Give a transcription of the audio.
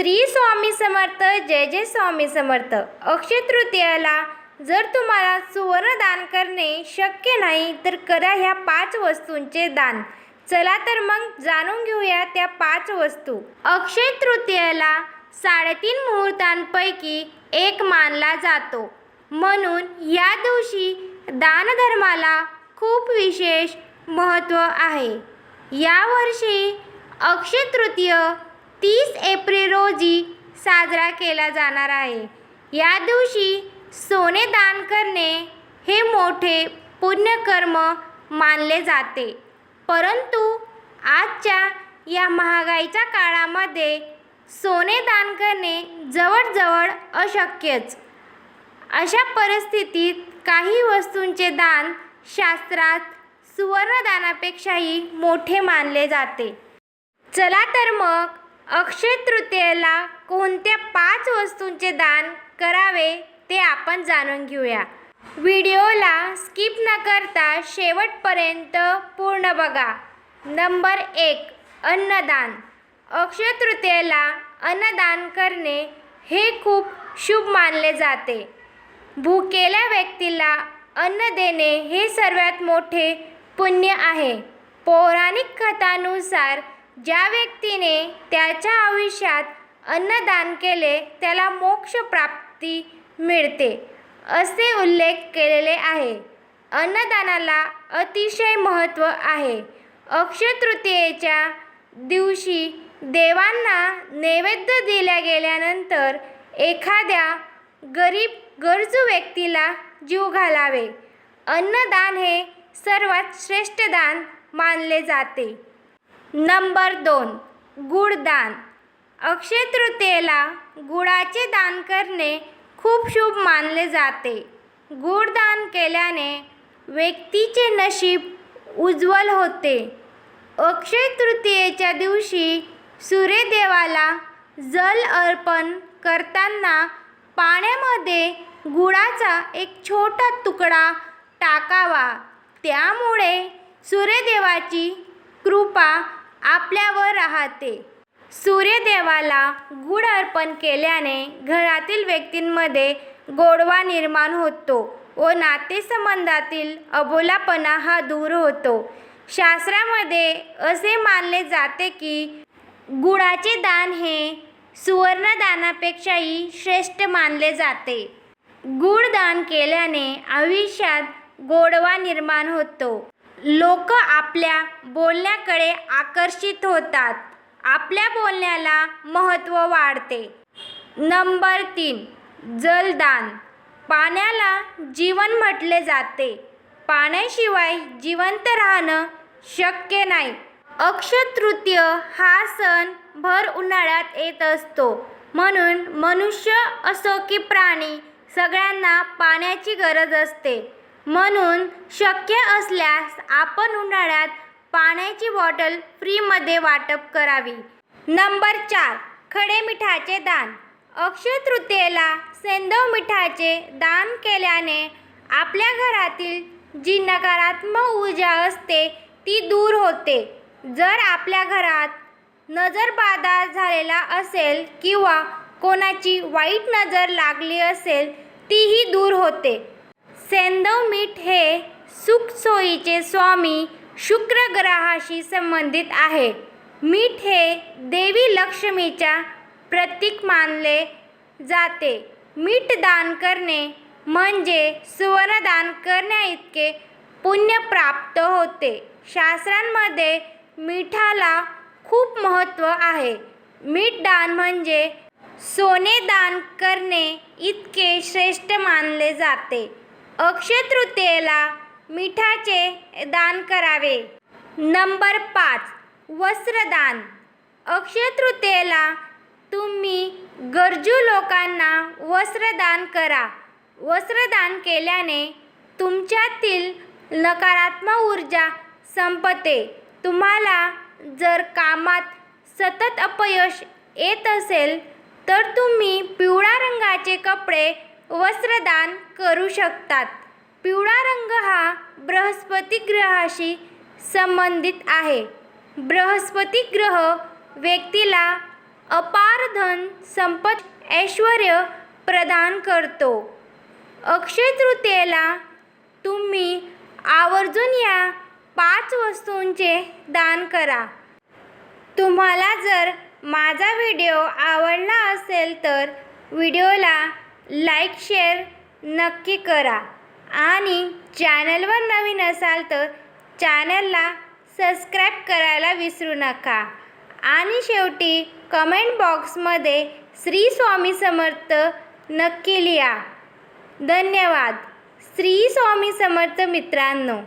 श्री स्वामी समर्थ जय जय स्वामी समर्थ. अक्षय तृतीयाला जर तुम्हाला सुवर्ण दान करणे शक्य नाही तर करा ह्या पाच वस्तूंचे दान. चला तर मग जाणून घेऊया त्या पाच वस्तू. अक्षय तृतीयाला साडेतीन मुहूर्तांपैकी एक मानला जातो. म्हणून या दिवशी दानधर्माला खूप विशेष महत्त्व आहे. यावर्षी अक्षय तृतीय तीस एप्रिल रोजी साजरा केला जाणार आहे. या दिवशी सोने दान करणे हे मोठे पुण्यकर्म मानले जाते. परंतु आजच्या या महागाईच्या काळामध्ये सोने दान करणे जवळजवळ अशक्यच. अशा परिस्थितीत काही वस्तूंचे दान शास्त्रात सुवर्णदानापेक्षाही मोठे मानले जाते. चला तर मग अक्षय तृतीयेला कोणत्या पाच वस्तूंचे दान करावे ते आपण जाणून घेऊया. व्हिडिओला स्किप न करता शेवटपर्यंत पूर्ण बघा. नंबर एक अन्नदान. अक्षय तृतीयेला अन्नदान करणे हे खूप शुभ मानले जाते. भुकेल्या व्यक्तीला अन्न देणे हे सर्वात मोठे पुण्य आहे. पौराणिक कथानुसार ज्या व्यक्तीने त्याच्या आयुष्यात अन्नदान केले त्याला मोक्ष प्राप्ती मिळते असे उल्लेख केलेले आहे. अन्नदानाला अतिशय महत्त्व आहे. अक्षय तृतीयेच्या दिवशी देवांना नैवेद्य दिल्या गेल्यानंतर एखाद्या गरीब गरजू व्यक्तीला जीव घालावे. अन्नदान हे सर्वात श्रेष्ठ दान मानले जाते. नंबर दोन गुडदान. अक्षय तृतीयेला गुळाचे दान करणे खूप शुभ मानले जाते. गुडदान केल्याने व्यक्तीचे नशीब उज्ज्वल होते. अक्षय तृतीयेच्या दिवशी सूर्यदेवाला जल अर्पण करताना पाण्यामध्ये गुळाचा एक छोटा तुकडा टाकावा. त्यामुळे सूर्यदेवाची कृपा आपल्यावर राहते. सूर्यदेवाला गुड अर्पण केल्याने घरातील व्यक्तींमध्ये गोडवा निर्माण होतो व नातेसंबंधातील अबोलापणा हा दूर होतो. शास्त्रामध्ये असे मानले जाते की गुळाचे दान हे सुवर्णदानापेक्षाही श्रेष्ठ मानले जाते. गुळ दान केल्याने आयुष्यात गोडवा निर्माण होतो. लोक आपल्या बोलण्याकडे आकर्षित होतात. आपल्या बोलण्याला महत्त्व वाढते. नंबर तीन जलदान. पाण्याला जीवन म्हटले जाते. पाण्याशिवाय जिवंत राहणं शक्य नाही. अक्षतृतीय हा सण भर उन्हाळ्यात येत असतो. म्हणून मनुष्य असो की प्राणी सगळ्यांना पाण्याची गरज असते. म्हणून शक्य असल्यास आपण उन्हाळ्यात पाण्याची बॉटल फ्रीमध्ये वाटप करावी. नंबर चार खडे मिठाचे दान. अक्षय तृतीयेला सेंदव मिठाचे दान केल्याने आपल्या घरातील जी नकारात्मक ऊर्जा असते ती दूर होते. जर आपल्या घरात नजरबाधा झालेला असेल किंवा कोणाची वाईट नजर लागली असेल तीही दूर होते. सेंदव मीठ हे सुखसोयीचे स्वामी शुक्र ग्रहाशी संबंधित आहे. मीठ हे देवी लक्ष्मीच्या प्रतीक मानले जाते. मीठ दान करणे म्हणजे सुवर्णदान करण्याइतके पुण्य प्राप्त होते. शास्त्रांमध्ये मिठाला खूप महत्त्व आहे. मीठ दान म्हणजे सोने दान करणे इतके श्रेष्ठ मानले जाते. अक्षय तृतीयेला मिठाचे दान करावे. नंबर पाच वस्त्रदान. अक्षय तृतीयेला तुम्ही गरजू लोकांना वस्त्रदान करा. वस्त्रदान केल्याने तुमच्यातील नकारात्मक ऊर्जा संपते. तुम्हाला जर कामात सतत अपयश येत असेल तर तुम्ही पिवळा रंगाचे कपडे वस्त्रदान करू शकतात. पिवळा रंग हा बृहस्पती ग्रहाशी संबंधित आहे. बृहस्पती ग्रह व्यक्तीला अपार धन संपत ऐश्वर प्रदान करतो. अक्षय तृतीयेला तुम्ही आवर्जून या पाच वस्तूंचे दान करा. तुम्हाला जर माझा व्हिडिओ आवडला असेल तर व्हिडिओला लाईक शेअर नक्की करा. आणि चॅनलवर नवीन असाल तर चॅनलला सबस्क्राईब करायला विसरू नका. आणि शेवटी कमेंट बॉक्समध्ये श्री स्वामी समर्थ नक्की लिहा. धन्यवाद. श्री स्वामी समर्थ मित्रांनो.